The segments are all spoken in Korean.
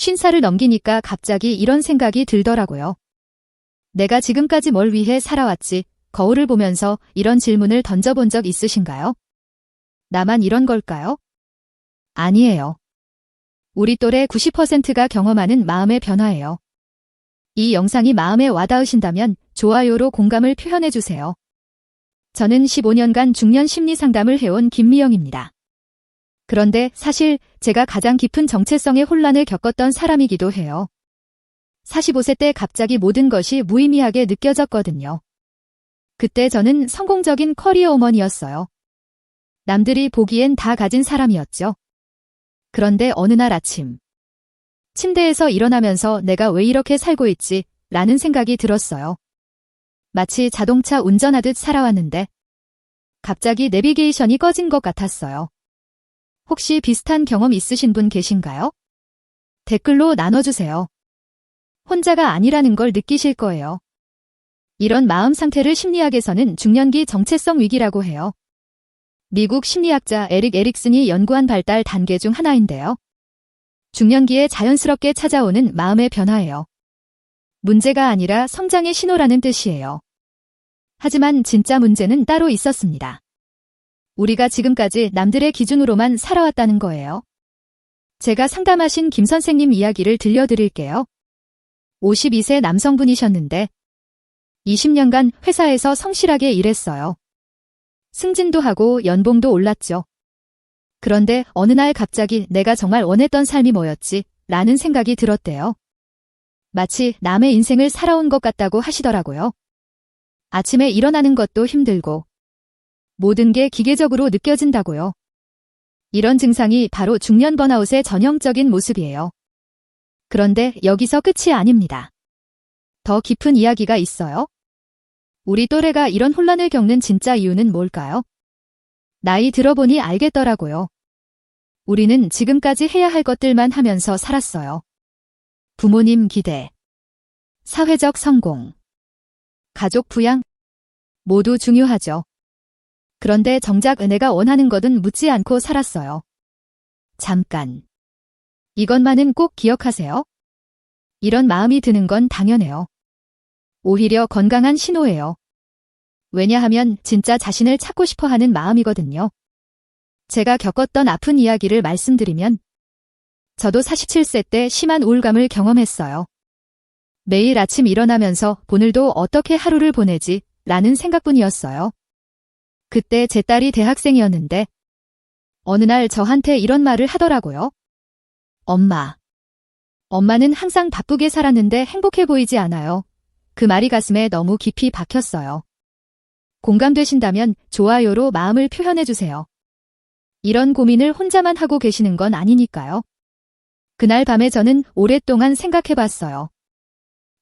쉰살을 넘기니까 갑자기 이런 생각이 들더라고요. 내가 지금까지 뭘 위해 살아왔지, 거울을 보면서 이런 질문을 던져본 적 있으신가요? 나만 이런 걸까요? 아니에요. 우리 또래 90%가 경험하는 마음의 변화예요. 이 영상이 마음에 와닿으신다면 좋아요로 공감을 표현해주세요. 저는 15년간 중년 심리 상담을 해온 김미영입니다. 그런데 사실 제가 가장 깊은 정체성의 혼란을 겪었던 사람이기도 해요. 45세 때 갑자기 모든 것이 무의미하게 느껴졌거든요. 그때 저는 성공적인 커리어 어머니였어요. 남들이 보기엔 다 가진 사람이었죠. 그런데 어느 날 아침, 침대에서 일어나면서 내가 왜 이렇게 살고 있지? 라는 생각이 들었어요. 마치 자동차 운전하듯 살아왔는데, 갑자기 내비게이션이 꺼진 것 같았어요. 혹시 비슷한 경험 있으신 분 계신가요? 댓글로 나눠주세요. 혼자가 아니라는 걸 느끼실 거예요. 이런 마음 상태를 심리학에서는 중년기 정체성 위기라고 해요. 미국 심리학자 에릭 에릭슨이 연구한 발달 단계 중 하나인데요. 중년기에 자연스럽게 찾아오는 마음의 변화예요. 문제가 아니라 성장의 신호라는 뜻이에요. 하지만 진짜 문제는 따로 있었습니다. 우리가 지금까지 남들의 기준으로만 살아왔다는 거예요. 제가 상담하신 김 선생님 이야기를 들려드릴게요. 52세 남성분이셨는데 20년간 회사에서 성실하게 일했어요. 승진도 하고 연봉도 올랐죠. 그런데 어느 날 갑자기 내가 정말 원했던 삶이 뭐였지? 라는 생각이 들었대요. 마치 남의 인생을 살아온 것 같다고 하시더라고요. 아침에 일어나는 것도 힘들고 모든 게 기계적으로 느껴진다고요. 이런 증상이 바로 중년 번아웃의 전형적인 모습이에요. 그런데 여기서 끝이 아닙니다. 더 깊은 이야기가 있어요. 우리 또래가 이런 혼란을 겪는 진짜 이유는 뭘까요? 나이 들어보니 알겠더라고요. 우리는 지금까지 해야 할 것들만 하면서 살았어요. 부모님 기대, 사회적 성공, 가족 부양, 모두 중요하죠. 그런데 정작 은혜가 원하는 것은 묻지 않고 살았어요. 잠깐. 이것만은 꼭 기억하세요. 이런 마음이 드는 건 당연해요. 오히려 건강한 신호예요. 왜냐하면 진짜 자신을 찾고 싶어 하는 마음이거든요. 제가 겪었던 아픈 이야기를 말씀드리면 저도 47세 때 심한 우울감을 경험했어요. 매일 아침 일어나면서 오늘도 어떻게 하루를 보내지? 라는 생각뿐이었어요. 그때 제 딸이 대학생이었는데 어느 날 저한테 이런 말을 하더라고요. 엄마. 엄마는 항상 바쁘게 살았는데 행복해 보이지 않아요. 그 말이 가슴에 너무 깊이 박혔어요. 공감되신다면 좋아요로 마음을 표현해주세요. 이런 고민을 혼자만 하고 계시는 건 아니니까요. 그날 밤에 저는 오랫동안 생각해 봤어요.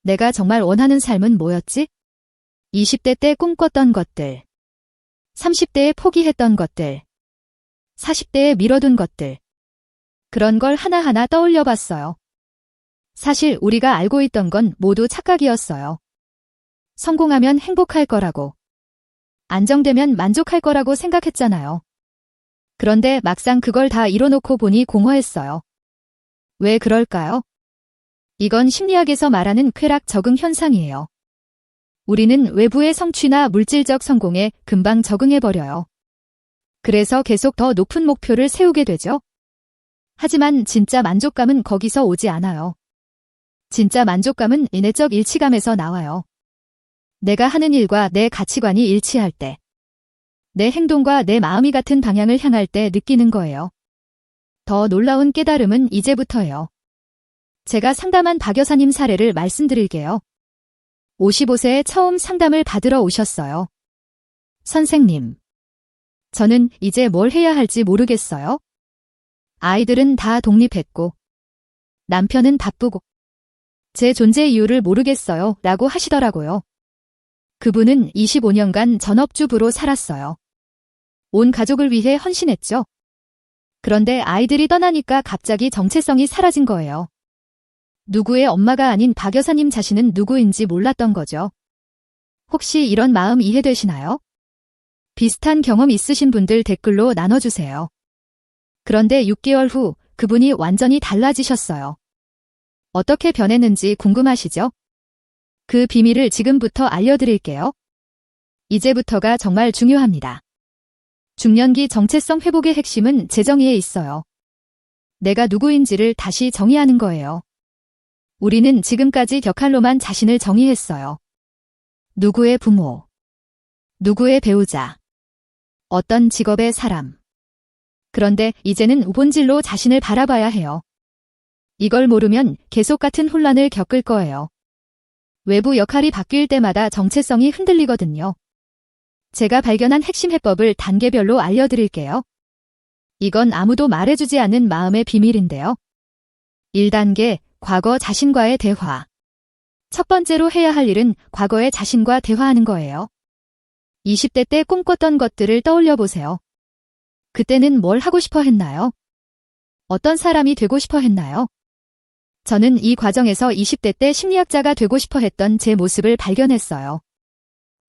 내가 정말 원하는 삶은 뭐였지? 20대 때 꿈꿨던 것들. 30대에 포기했던 것들. 40대에 미뤄둔 것들. 그런 걸 하나하나 떠올려 봤어요. 사실 우리가 알고 있던 건 모두 착각이었어요. 성공하면 행복할 거라고. 안정되면 만족할 거라고 생각했잖아요. 그런데 막상 그걸 다 이뤄놓고 보니 공허했어요. 왜 그럴까요? 이건 심리학에서 말하는 쾌락 적응 현상이에요. 우리는 외부의 성취나 물질적 성공에 금방 적응해버려요. 그래서 계속 더 높은 목표를 세우게 되죠. 하지만 진짜 만족감은 거기서 오지 않아요. 진짜 만족감은 인내적 일치감에서 나와요. 내가 하는 일과 내 가치관이 일치할 때, 내 행동과 내 마음이 같은 방향을 향할 때 느끼는 거예요. 더 놀라운 깨달음은 이제부터예요. 제가 상담한 박 여사님 사례를 말씀드릴게요. 55세에 처음 상담을 받으러 오셨어요. 선생님. 저는 이제 뭘 해야 할지 모르겠어요. 아이들은 다 독립했고, 남편은 바쁘고, 제 존재 이유를 모르겠어요. 라고 하시더라고요. 그분은 25년간 전업주부로 살았어요. 온 가족을 위해 헌신했죠. 그런데 아이들이 떠나니까 갑자기 정체성이 사라진 거예요. 누구의 엄마가 아닌 박 여사님 자신은 누구인지 몰랐던 거죠. 혹시 이런 마음 이해되시나요? 비슷한 경험 있으신 분들 댓글로 나눠주세요. 그런데 6개월 후 그분이 완전히 달라지셨어요. 어떻게 변했는지 궁금하시죠? 그 비밀을 지금부터 알려드릴게요. 이제부터가 정말 중요합니다. 중년기 정체성 회복의 핵심은 재정의에 있어요. 내가 누구인지를 다시 정의하는 거예요. 우리는 지금까지 격할로만 자신을 정의했어요. 누구의 부모, 누구의 배우자, 어떤 직업의 사람. 그런데 이제는 본질로 자신을 바라봐야 해요. 이걸 모르면 계속 같은 혼란을 겪을 거예요. 외부 역할이 바뀔 때마다 정체성이 흔들리거든요. 제가 발견한 핵심 해법을 단계별로 알려드릴게요. 이건 아무도 말해주지 않는 마음의 비밀인데요. 1단계, 과거 자신과의 대화. 첫 번째로 해야 할 일은 과거의 자신과 대화하는 거예요. 20대 때 꿈꿨던 것들을 떠올려 보세요. 그때는 뭘 하고 싶어 했나요? 어떤 사람이 되고 싶어 했나요? 저는 이 과정에서 20대 때 심리학자가 되고 싶어 했던 제 모습을 발견했어요.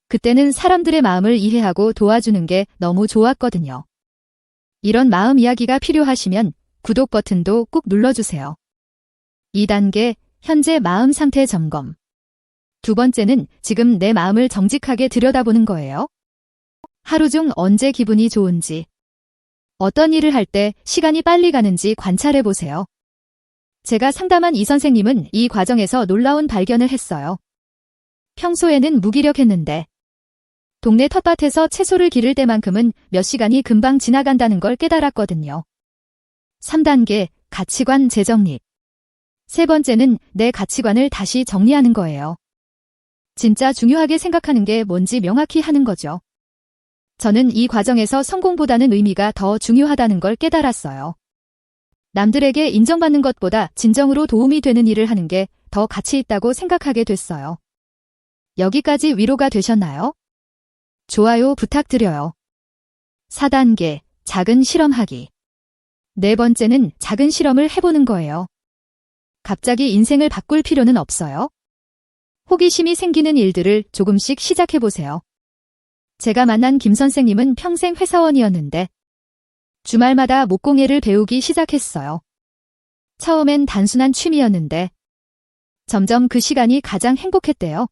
그때는 사람들의 마음을 이해하고 도와주는 게 너무 좋았거든요. 이런 마음 이야기가 필요하시면 구독 버튼도 꾹 눌러주세요. 2단계, 현재 마음 상태 점검. 두 번째는 지금 내 마음을 정직하게 들여다보는 거예요. 하루 중 언제 기분이 좋은지, 어떤 일을 할 때 시간이 빨리 가는지 관찰해 보세요. 제가 상담한 이 선생님은 이 과정에서 놀라운 발견을 했어요. 평소에는 무기력했는데 동네 텃밭에서 채소를 기를 때만큼은 몇 시간이 금방 지나간다는 걸 깨달았거든요. 3단계 가치관 재정립. 세 번째는 내 가치관을 다시 정리하는 거예요. 진짜 중요하게 생각하는 게 뭔지 명확히 하는 거죠. 저는 이 과정에서 성공보다는 의미가 더 중요하다는 걸 깨달았어요. 남들에게 인정받는 것보다 진정으로 도움이 되는 일을 하는 게 더 가치 있다고 생각하게 됐어요. 여기까지 위로가 되셨나요? 좋아요 부탁드려요. 4단계, 작은 실험하기. 네 번째는 작은 실험을 해보는 거예요. 갑자기 인생을 바꿀 필요는 없어요. 호기심이 생기는 일들을 조금씩 시작해보세요. 제가 만난 김 선생님은 평생 회사원이었는데 주말마다 목공예를 배우기 시작했어요. 처음엔 단순한 취미였는데 점점 그 시간이 가장 행복했대요.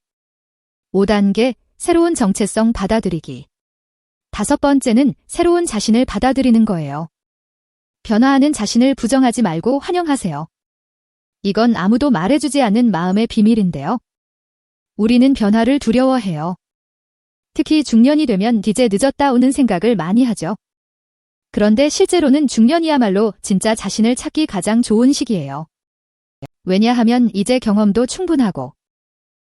5단계 새로운 정체성 받아들이기. 다섯 번째는 새로운 자신을 받아들이는 거예요. 변화하는 자신을 부정하지 말고 환영하세요. 이건 아무도 말해주지 않는 마음의 비밀인데요. 우리는 변화를 두려워해요. 특히 중년이 되면 이제 늦었다 오는 생각을 많이 하죠. 그런데 실제로는 중년이야말로 진짜 자신을 찾기 가장 좋은 시기예요. 왜냐하면 이제 경험도 충분하고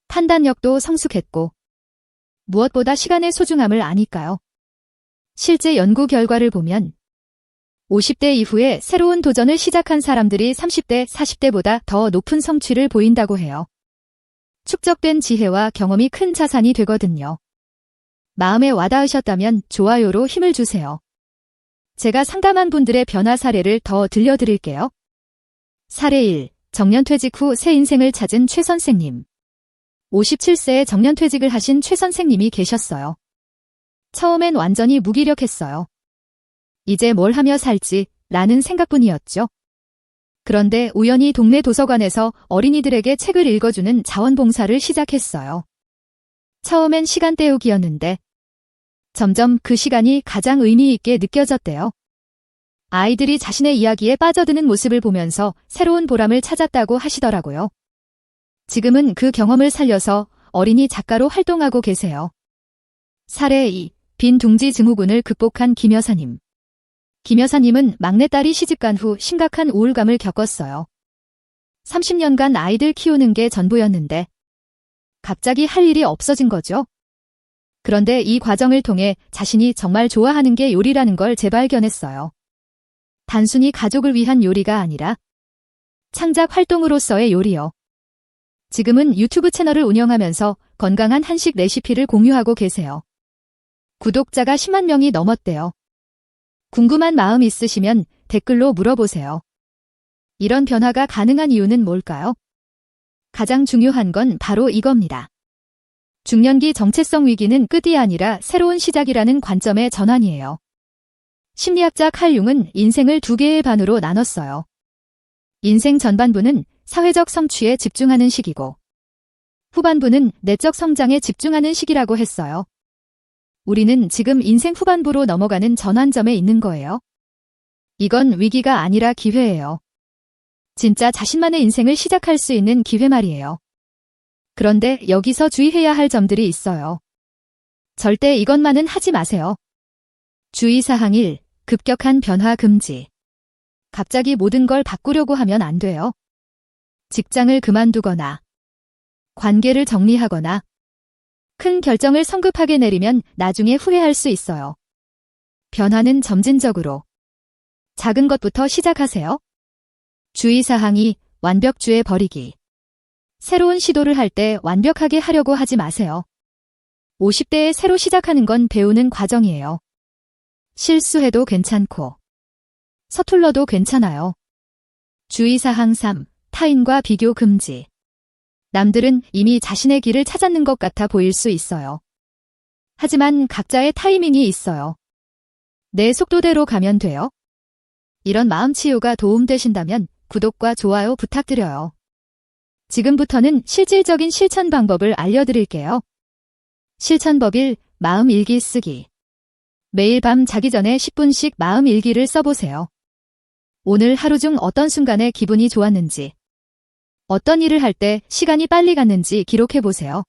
판단력도 성숙했고 무엇보다 시간의 소중함을 아니까요. 실제 연구 결과를 보면 50대 이후에 새로운 도전을 시작한 사람들이 30대, 40대보다 더 높은 성취를 보인다고 해요. 축적된 지혜와 경험이 큰 자산이 되거든요. 마음에 와닿으셨다면 좋아요로 힘을 주세요. 제가 상담한 분들의 변화 사례를 더 들려드릴게요. 사례 1. 정년퇴직 후 새 인생을 찾은 최 선생님. 57세에 정년퇴직을 하신 최 선생님이 계셨어요. 처음엔 완전히 무기력했어요. 이제 뭘 하며 살지 라는 생각뿐이었죠. 그런데 우연히 동네 도서관에서 어린이들에게 책을 읽어주는 자원봉사를 시작했어요. 처음엔 시간 때우기였는데 점점 그 시간이 가장 의미 있게 느껴졌대요. 아이들이 자신의 이야기에 빠져드는 모습을 보면서 새로운 보람을 찾았다고 하시더라고요. 지금은 그 경험을 살려서 어린이 작가로 활동하고 계세요. 사례 2. 빈 둥지 증후군을 극복한 김 여사님. 김 여사님은 막내딸이 시집간 후 심각한 우울감을 겪었어요. 30년간 아이들 키우는 게 전부였는데 갑자기 할 일이 없어진 거죠. 그런데 이 과정을 통해 자신이 정말 좋아하는 게 요리라는 걸 재발견했어요. 단순히 가족을 위한 요리가 아니라 창작 활동으로서의 요리요. 지금은 유튜브 채널을 운영하면서 건강한 한식 레시피를 공유하고 계세요. 구독자가 10만 명이 넘었대요. 궁금한 마음 있으시면 댓글로 물어보세요. 이런 변화가 가능한 이유는 뭘까요? 가장 중요한 건 바로 이겁니다. 중년기 정체성 위기는 끝이 아니라 새로운 시작이라는 관점의 전환이에요. 심리학자 칼 융은 인생을 두 개의 반으로 나눴어요. 인생 전반부는 사회적 성취에 집중하는 시기고 후반부는 내적 성장에 집중하는 시기라고 했어요. 우리는 지금 인생 후반부로 넘어가는 전환점에 있는 거예요. 이건 위기가 아니라 기회예요. 진짜 자신만의 인생을 시작할 수 있는 기회 말이에요. 그런데 여기서 주의해야 할 점들이 있어요. 절대 이것만은 하지 마세요. 주의사항 1. 급격한 변화 금지. 갑자기 모든 걸 바꾸려고 하면 안 돼요. 직장을 그만두거나, 관계를 정리하거나, 큰 결정을 성급하게 내리면 나중에 후회할 수 있어요. 변화는 점진적으로. 작은 것부터 시작하세요. 주의사항이 완벽주의 버리기. 새로운 시도를 할 때 완벽하게 하려고 하지 마세요. 50대에 새로 시작하는 건 배우는 과정이에요. 실수해도 괜찮고, 서툴러도 괜찮아요. 주의사항 3. 타인과 비교 금지. 남들은 이미 자신의 길을 찾았는 것 같아 보일 수 있어요. 하지만 각자의 타이밍이 있어요. 내 속도대로 가면 돼요. 이런 마음 치유가 도움되신다면 구독과 좋아요 부탁드려요. 지금부터는 실질적인 실천 방법을 알려드릴게요. 실천법 1. 마음 일기 쓰기. 매일 밤 자기 전에 10분씩 마음 일기를 써보세요. 오늘 하루 중 어떤 순간에 기분이 좋았는지, 어떤 일을 할 때 시간이 빨리 갔는지 기록해보세요.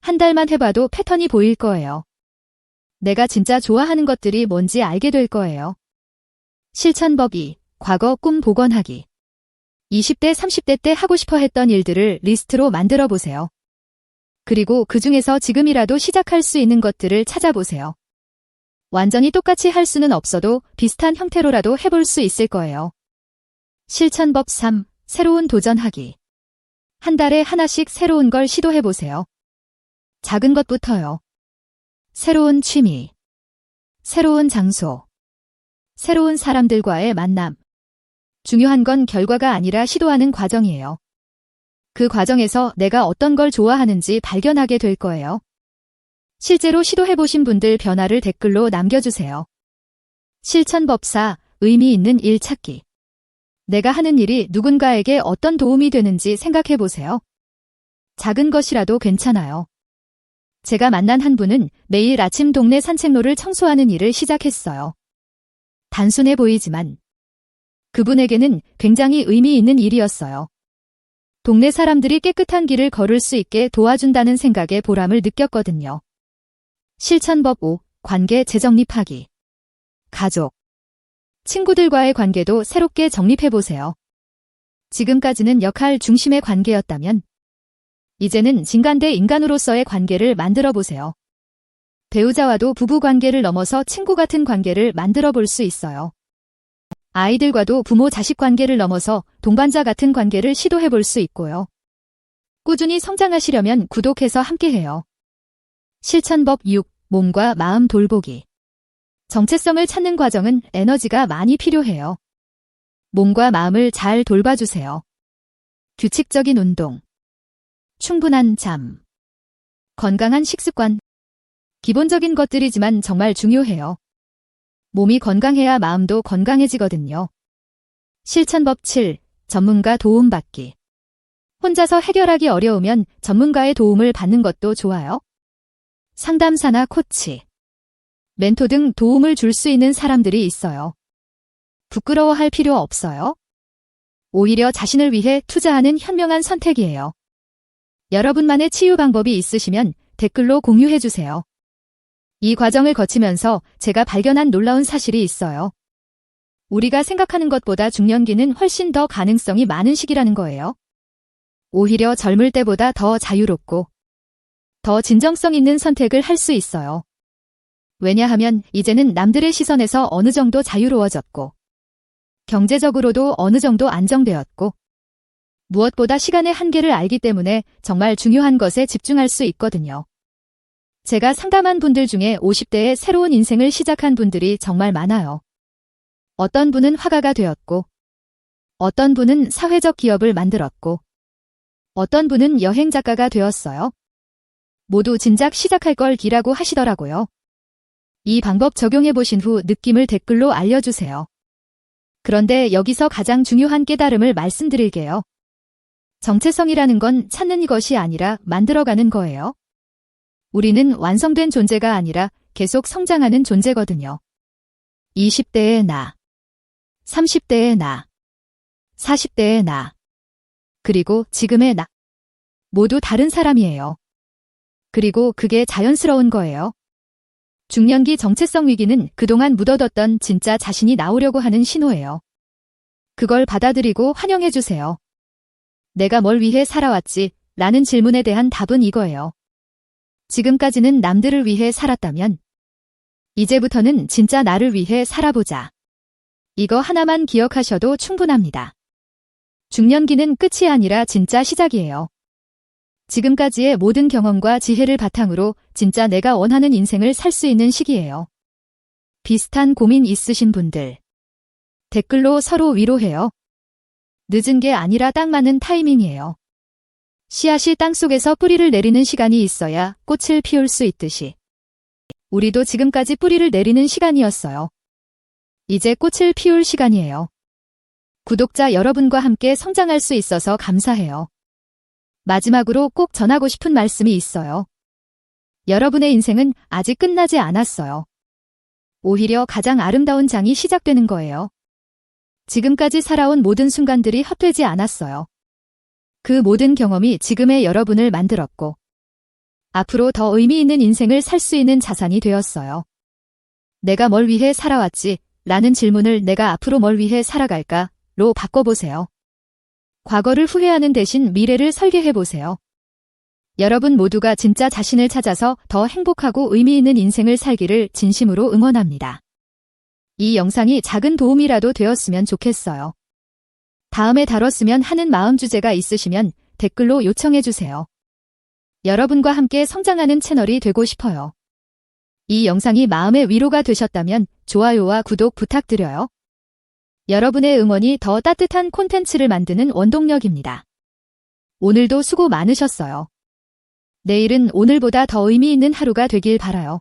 한 달만 해봐도 패턴이 보일 거예요. 내가 진짜 좋아하는 것들이 뭔지 알게 될 거예요. 실천법 2. 과거 꿈 복원하기. 20대, 30대 때 하고 싶어 했던 일들을 리스트로 만들어 보세요. 그리고 그 중에서 지금이라도 시작할 수 있는 것들을 찾아보세요. 완전히 똑같이 할 수는 없어도 비슷한 형태로라도 해볼 수 있을 거예요. 실천법 3. 새로운 도전하기. 한 달에 하나씩 새로운 걸 시도해보세요. 작은 것부터요. 새로운 취미. 새로운 장소. 새로운 사람들과의 만남. 중요한 건 결과가 아니라 시도하는 과정이에요. 그 과정에서 내가 어떤 걸 좋아하는지 발견하게 될 거예요. 실제로 시도해보신 분들 변화를 댓글로 남겨주세요. 실천법사, 의미 있는 일 찾기. 내가 하는 일이 누군가에게 어떤 도움이 되는지 생각해 보세요. 작은 것이라도 괜찮아요. 제가 만난 한 분은 매일 아침 동네 산책로를 청소하는 일을 시작했어요. 단순해 보이지만 그분에게는 굉장히 의미 있는 일이었어요. 동네 사람들이 깨끗한 길을 걸을 수 있게 도와준다는 생각에 보람을 느꼈거든요. 실천법 5. 관계 재정립하기. 가족. 친구들과의 관계도 새롭게 정립해보세요. 지금까지는 역할 중심의 관계였다면, 이제는 진간 대 인간으로서의 관계를 만들어 보세요. 배우자와도 부부 관계를 넘어서 친구 같은 관계를 만들어 볼 수 있어요. 아이들과도 부모 자식 관계를 넘어서 동반자 같은 관계를 시도해 볼 수 있고요. 꾸준히 성장하시려면 구독해서 함께해요. 실천법 6. 몸과 마음 돌보기. 정체성을 찾는 과정은 에너지가 많이 필요해요. 몸과 마음을 잘 돌봐주세요. 규칙적인 운동. 충분한 잠. 건강한 식습관. 기본적인 것들이지만 정말 중요해요. 몸이 건강해야 마음도 건강해지거든요. 실천법 7. 전문가 도움받기. 혼자서 해결하기 어려우면 전문가의 도움을 받는 것도 좋아요. 상담사나 코치, 멘토 등 도움을 줄 수 있는 사람들이 있어요. 부끄러워할 필요 없어요. 오히려 자신을 위해 투자하는 현명한 선택이에요. 여러분만의 치유 방법이 있으시면 댓글로 공유해주세요. 이 과정을 거치면서 제가 발견한 놀라운 사실이 있어요. 우리가 생각하는 것보다 중년기는 훨씬 더 가능성이 많은 시기라는 거예요. 오히려 젊을 때보다 더 자유롭고 더 진정성 있는 선택을 할 수 있어요. 왜냐하면 이제는 남들의 시선에서 어느 정도 자유로워졌고, 경제적으로도 어느 정도 안정되었고, 무엇보다 시간의 한계를 알기 때문에 정말 중요한 것에 집중할 수 있거든요. 제가 상담한 분들 중에 50대에 새로운 인생을 시작한 분들이 정말 많아요. 어떤 분은 화가가 되었고, 어떤 분은 사회적 기업을 만들었고, 어떤 분은 여행 작가가 되었어요. 모두 진작 시작할 걸 기라고 하시더라고요. 이 방법 적용해 보신 후 느낌을 댓글로 알려주세요. 그런데 여기서 가장 중요한 깨달음을 말씀드릴게요. 정체성이라는 건 찾는 것이 아니라 만들어가는 거예요. 우리는 완성된 존재가 아니라 계속 성장하는 존재거든요. 20대의 나, 30대의 나, 40대의 나, 그리고 지금의 나. 모두 다른 사람이에요. 그리고 그게 자연스러운 거예요. 중년기 정체성 위기는 그동안 묻어뒀던 진짜 자신이 나오려고 하는 신호예요. 그걸 받아들이고 환영해주세요. 내가 뭘 위해 살아왔지? 라는 질문에 대한 답은 이거예요. 지금까지는 남들을 위해 살았다면, 이제부터는 진짜 나를 위해 살아보자. 이거 하나만 기억하셔도 충분합니다. 중년기는 끝이 아니라 진짜 시작이에요. 지금까지의 모든 경험과 지혜를 바탕으로 진짜 내가 원하는 인생을 살 수 있는 시기예요. 비슷한 고민 있으신 분들. 댓글로 서로 위로해요. 늦은 게 아니라 딱 맞는 타이밍이에요. 씨앗이 땅속에서 뿌리를 내리는 시간이 있어야 꽃을 피울 수 있듯이. 우리도 지금까지 뿌리를 내리는 시간이었어요. 이제 꽃을 피울 시간이에요. 구독자 여러분과 함께 성장할 수 있어서 감사해요. 마지막으로 꼭 전하고 싶은 말씀이 있어요. 여러분의 인생은 아직 끝나지 않았어요. 오히려 가장 아름다운 장이 시작되는 거예요. 지금까지 살아온 모든 순간들이 헛되지 않았어요. 그 모든 경험이 지금의 여러분을 만들었고, 앞으로 더 의미 있는 인생을 살 수 있는 자산이 되었어요. 내가 뭘 위해 살아왔지? 라는 질문을 내가 앞으로 뭘 위해 살아갈까? 로 바꿔보세요. 과거를 후회하는 대신 미래를 설계해보세요. 여러분 모두가 진짜 자신을 찾아서 더 행복하고 의미 있는 인생을 살기를 진심으로 응원합니다. 이 영상이 작은 도움이라도 되었으면 좋겠어요. 다음에 다뤘으면 하는 마음 주제가 있으시면 댓글로 요청해주세요. 여러분과 함께 성장하는 채널이 되고 싶어요. 이 영상이 마음의 위로가 되셨다면 좋아요와 구독 부탁드려요. 여러분의 응원이 더 따뜻한 콘텐츠를 만드는 원동력입니다. 오늘도 수고 많으셨어요. 내일은 오늘보다 더 의미 있는 하루가 되길 바라요.